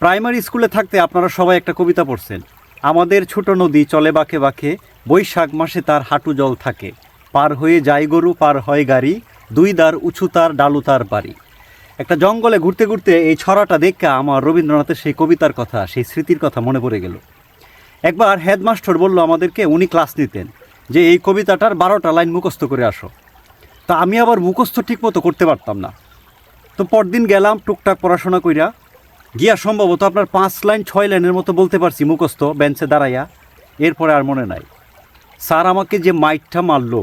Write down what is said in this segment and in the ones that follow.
Primary স্কুলে থাকতে আপনারা সবাই একটা কবিতা পড়ছেন। আমাদের ছোট নদী চলে বাঁকে বাঁকে, বৈশাখ মাসে তার হাঁটু জল থাকে। পার হয়ে যায় গরু, পার হয় গাড়ি, দুই দার উঁচু তার, ডালু তার বাড়ি। একটা জঙ্গলে ঘুরতে ঘুরতে এই ছড়াটা দেখে আমার রবীন্দ্রনাথের সেই কবিতার কথা, সেই স্মৃতির কথা মনে পড়ে গেল। একবার হেডমাস্টার বলল আমাদেরকে, উনি ক্লাস নিতেন, যে এই কবিতাটার বারোটা লাইন মুখস্থ করে আসো। তা আমি আবার মুখস্থ ঠিকমতো করতে পারতাম না। তো পরদিন গেলাম টুকটাক পড়াশোনা কইরা গিয়া সম্ভবত আপনার পাঁচ লাইন, ছয় লাইনের মতো বলতে পারছি, মুখস্থ, বেঞ্চে দাঁড়াইয়া। এরপরে আর মনে নাই। স্যার আমাকে যে মাইটটা মারলো,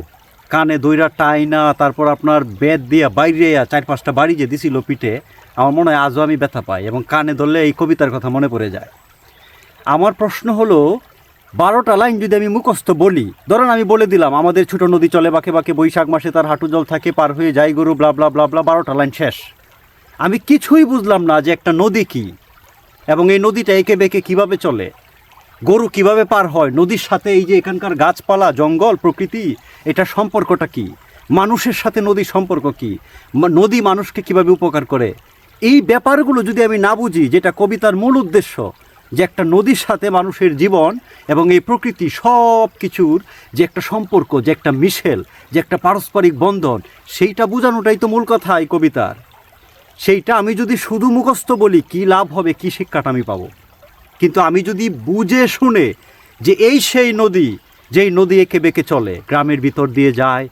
কানে দইরা টাইনা তারপর আপনার বেদ দিয়া বাইরে চার পাঁচটা বাড়ি যে দিছিল পিঠে, আমার মনে হয় আজও আমি ব্যথা পাই এবং কানে ধরলে এই কবিতার কথা মনে পড়ে যায়। আমার প্রশ্ন হলো, বারোটা লাইন যদি আমি মুখস্থ বলি, ধরেন আমি বলে দিলাম, আমাদের ছোট নদী চলে, বাঁকে বাঁকে বৈশাখ মাসে তার হাঁটু জল থাকে, পার হয়ে যাই গরু, ব্লা ব্লা ব্লা ব্লা, বারোটা লাইন শেষ। আমি কিছুই বুঝলাম না যে একটা নদী কি এবং এই নদীটা এঁকে বেঁকে কীভাবে চলে। গরু কীভাবে পার হয়, নদীর সাথে এই যে এখানকার গাছপালা, জঙ্গল, প্রকৃতি, এটা সম্পর্কটা কি? মানুষের সাথে নদীর সম্পর্ক কি? নদী মানুষকে কীভাবে উপকার করে? এই ব্যাপারগুলো যদি আমি না বুঝি, যেটা কবিতার মূল উদ্দেশ্য, যে একটা নদীর সাথে মানুষের জীবন এবং এই প্রকৃতি সব কিছুর যে একটা সম্পর্ক, যে একটা মিশেল, যে একটা পারস্পরিক বন্ধন, সেইটা বোঝানোটাই তো মূল কথা এই কবিতার। সেইটা আমি যদি শুধু মুখস্থ বলি, কি লাভ হবে, কি শিক্ষাটা আমি পাবো? কিন্তু আমি যদি বুঝে শুনে যে এই সেই নদী, যেই নদী এঁকে বেঁকে চলে, গ্রামের ভিতর দিয়ে যায়,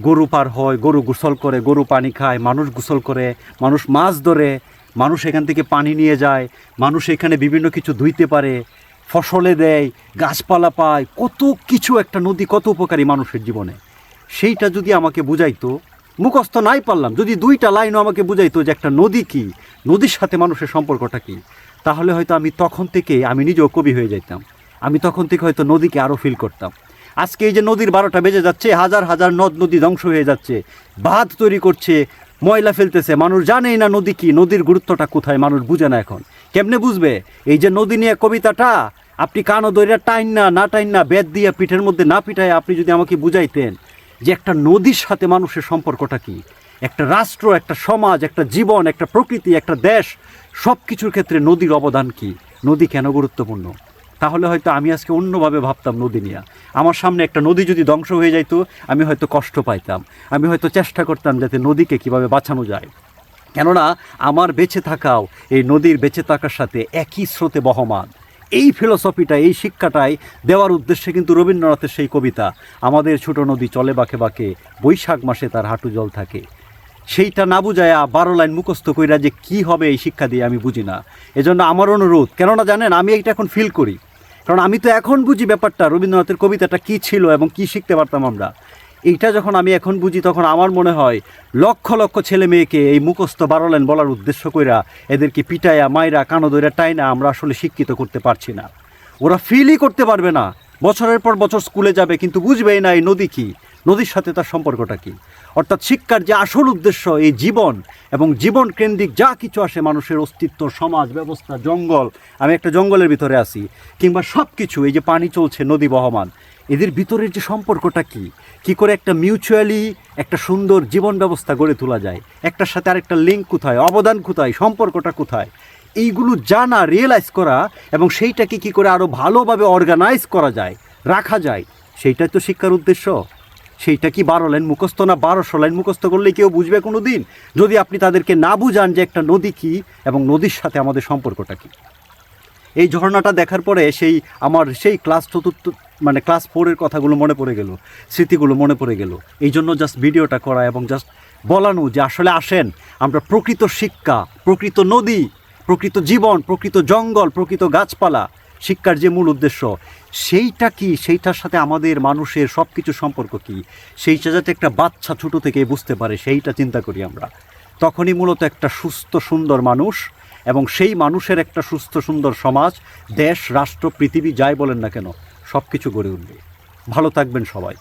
গরু পার হয়, গরু গোসল করে, গরু পানি খায়, মানুষ গোসল করে, মানুষ মাছ ধরে, মানুষ এখান থেকে পানি নিয়ে যায়, মানুষ এখানে বিভিন্ন কিছু ধুইতে পারে, ফসলে দেয়, গাছপালা পায়, কত কিছু একটা নদী, কত উপকারী মানুষের জীবনে। সেইটা যদি আমাকে বুঝাইতো মুখস্থ নাই পারলাম। যদি দুইটা লাইনও আমাকে বুঝাইতো যে একটা নদী কি, নদীর সাথে মানুষের সম্পর্কটা কি, তাহলে হয়তো আমি তখন থেকে আমি নিজেও কবি হয়ে যাইতাম। আমি তখন থেকে হয়তো নদীকে আরও ফিল করতাম। আজকে এই যে নদীর বারোটা বেজে যাচ্ছে, হাজার হাজার নদ নদী ধ্বংস হয়ে যাচ্ছে, বাঁধ তৈরি করছে, ময়লা ফেলতেছে, মানুষ জানেই না নদী কি, নদীর গুরুত্বটা কোথায়, মানুষ বুঝে না এখন। কেমনে বুঝবে? এই যে নদী নিয়ে কবিতাটা, আপনি কানো দইরা টাইন না না টাইন না বেদ দিয়ে পিঠের মধ্যে না পিঠায় আপনি যদি আমাকে বুঝাইতেন যে একটা নদীর সাথে মানুষের সম্পর্কটা কি? একটা রাষ্ট্র, একটা সমাজ, একটা জীবন, একটা প্রকৃতি, একটা দেশ সব কিছুর ক্ষেত্রে নদীর অবদান কি? নদী কেন গুরুত্বপূর্ণ? তাহলে হয়তো আমি আজকে অন্যভাবে ভাবতাম নদী নিয়ে। আমার সামনে একটা নদী যদি ধ্বংস হয়ে যাইতো, আমি হয়তো কষ্ট পাইতাম। আমি হয়তো চেষ্টা করতাম যাতে নদীকে কীভাবে বাঁচানো যায়। কেননা, আমার বেঁচে থাকাও এই নদীর বেঁচে থাকার সাথে একই স্রোতে বহমান। এই ফিলোসফিটা এই শিক্ষাটাই দেওয়ার উদ্দেশ্যে কিন্তু রবীন্দ্রনাথের সেই কবিতা, আমাদের ছোট নদী চলে বাঁকে বাঁকে, বৈশাখ মাসে তার হাঁটু জল থাকে। সেইটা না বুঝায়া বারো লাইন মুখস্থ কইরা যে কি হবে এই শিক্ষা দিয়ে আমি বুঝি না। এজন্য আমার অনুরোধ, কেননা জানেন, আমি এটা এখন ফিল করি। কারণ আমি তো এখন বুঝি ব্যাপারটা, রবীন্দ্রনাথের কবিতাটা কি ছিল এবং কি শিখতে পারতাম আমরা। এইটা যখন আমি এখন বুঝি, তখন আমার মনে হয় লক্ষ লক্ষ ছেলে মেয়েকে এই মুখস্থ বাড়ালেন বলার উদ্দেশ্য কইরা এদেরকে পিটায়া মাইরা, কানো দইরা টাইনা আমরা আসলে শিক্ষিত করতে পারছি না। ওরা ফিলই করতে পারবে না। বছরের পর বছর স্কুলে যাবে, কিন্তু বুঝবেই না এই নদী কি। নদীর সাথে তার সম্পর্কটা কি? অর্থাৎ শিক্ষার যে আসল উদ্দেশ্য এই জীবন এবং জীবন কেন্দ্রিক যা কিছু আসে মানুষের অস্তিত্ব, সমাজ, ব্যবস্থা, জঙ্গল, আমি একটা জঙ্গলের ভিতরে আছি, কিংবা সব কিছু এই যে পানি চলছে, নদী বহমান, এদের ভিতরের যে সম্পর্কটা কি? কি করে একটা মিউচুয়ালি একটা সুন্দর জীবন ব্যবস্থা গড়ে তোলা যায়? একটার সাথে আরেকটা লিঙ্ক কোথায়? অবদান কোথায়? সম্পর্কটা কোথায়? এইগুলো জানা রিয়েলাইজ করা এবং সেইটাকে কি করে আরও ভালোভাবে অর্গানাইজ করা যায়, রাখা যায়, সেইটাই তো শিক্ষার উদ্দেশ্য। সেইটা কি বারো লাইন মুখস্থ না বারোশো লাইন মুখস্থ করলে কেউ বুঝবে কোনো দিন যদি আপনি তাদেরকে না বুঝান যে একটা নদী কি এবং নদীর সাথে আমাদের সম্পর্কটা কি? এই ঝর্ণাটা দেখার পরে সেই আমার সেই ক্লাস চতুর্থ মানে ক্লাস ফোরের কথাগুলো মনে পড়ে গেল, স্মৃতিগুলো মনে পড়ে গেল। এই জন্য জাস্ট ভিডিওটা করা এবং জাস্ট বলানো যে আসলে আসেন, আমরা প্রকৃত শিক্ষা, প্রকৃত নদী, প্রকৃত জীবন, প্রকৃত জঙ্গল, প্রকৃত গাছপালা শিক্ষার যে মূল উদ্দেশ্য, সেইটা কি? সেইটার সাথে আমাদের মানুষের সব কিছু সম্পর্ক কি? সেইটা যাতে একটা বাচ্চা ছোটো থেকে বুঝতে পারে, সেইটা চিন্তা করি আমরা। তখনই মূলত একটা সুস্থ, সুন্দর মানুষ এবং সেই মানুষের একটা সুস্থ, সুন্দর সমাজ, দেশ, রাষ্ট্র, পৃথিবী যাই বলেন না কেন সব কিছু গড়ে উঠবে। ভালো থাকবেন সবাই।